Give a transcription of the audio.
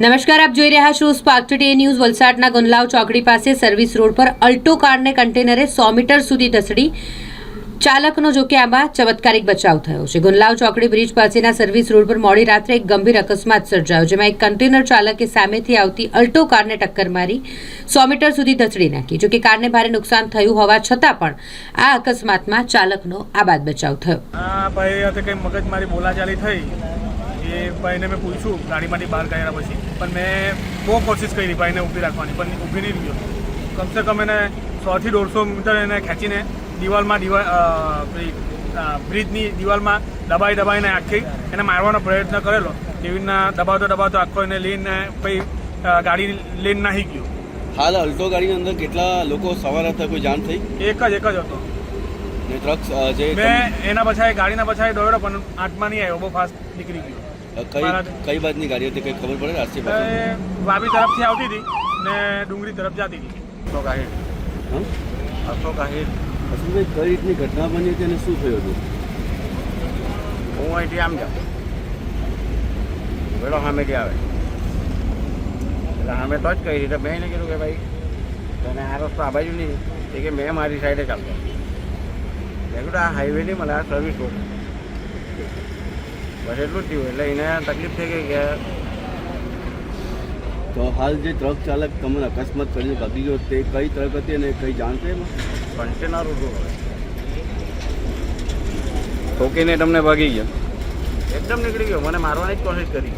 નમસ્કાર, આપ જોઈ રહ્યા છો સ્પાર્ક ટુડે ન્યૂઝ વલસાડના ગુંદલાવ ચોકડી પાસે સર્વિસ રોડ પર અલ્ટો કારને કન્ટેનરે સો મીટર સુધી ધસડી. ચાલકનો જોકે આમાં ચમત્કારિક બચાવ થયો છે. ગુંદલાવ ચોકડી બ્રિજ પાસેના સર્વિસ રોડ પર મોડી રાત્રે એક ગંભીર અકસ્માત સર્જાયો, જેમાં એક કન્ટેનર ચાલકે સામેથી આવતી અલ્ટો કારને ટક્કર મારી સો મીટર સુધી ધસડી નાખી. જોકે કારને ભારે નુકસાન થયું હોવા છતાં પણ આ અકસ્માતમાં ચાલકનો આબાદ બચાવ થયો. મગજમારી બોલાચાલી થઈ? એ ભાઈને મેં પૂછ્યું ગાડીમાંથી બહાર કાઢ્યા પછી. પણ મેં બહુ કોશિશ કરી ભાઈને ઊભી રાખવાની પણ ઊભી નહીં રહ્યો. કમસે કમ એને સોથી દોઢસો મીટર એને ખેંચીને દિવાલમાં દિવાલ બ્રિજની દિવાલમાં દબાઈ દબાઈને આખી એને મારવાનો પ્રયત્ન કરેલો. એવી રીતના દબાવતો દબાવતો આખો એને લઈને પછી ગાડી લઈને નાહી ગયો. હાલ અલ્ટો ગાડીની અંદર કેટલા લોકો સવાર હતા? કોઈ જાણ થઈ? એક જ એક જ હતો. મેં એના પછાડી ગાડીના પછાડી દોડ્યો પણ આઠમાં નહીં આવ્યો બહુ ફાસ્ટ નીકળી ગયો. કઈ કઈ બાજની ગાડી હતી? કઈ ખબર પડે? રાષ્ટ્રીય વાબી તરફથી આવતી હતી ને ડુંગળી તરફ જતી હતી. અશોક આહિર. હા? અશોક આહિર. અશોકભાઈ કઈ રીતની ઘટના બની હતી અને શું થયું હતું? હું અહીંથી આમ જાઉં. વેળો સામેથી આવે. એટલે સામે તો જ કહી રીતે મેં એને કીધું કે ભાઈ તને આ રસ્તો આ બાજુ નહીં એ કે મેં મારી સાઈડે ચાલતો. મેં કીધું આ હાઈવે મને આ સર્વિસ રોડ બસ એટલું થયું. એટલે એને તકલીફ થઈ ગઈ કે તો હાલ જે ટ્રક ચાલક તમને અકસ્માત કરીને ભાગી ગયો તે કઈ ટ્રક હતી અને કઈ જાણ છે કન્ટેનર ઠોકીને તમને ભાગી ગયો? એકદમ નીકળી ગયો. મને મારવાની જ કોશિશ કરી.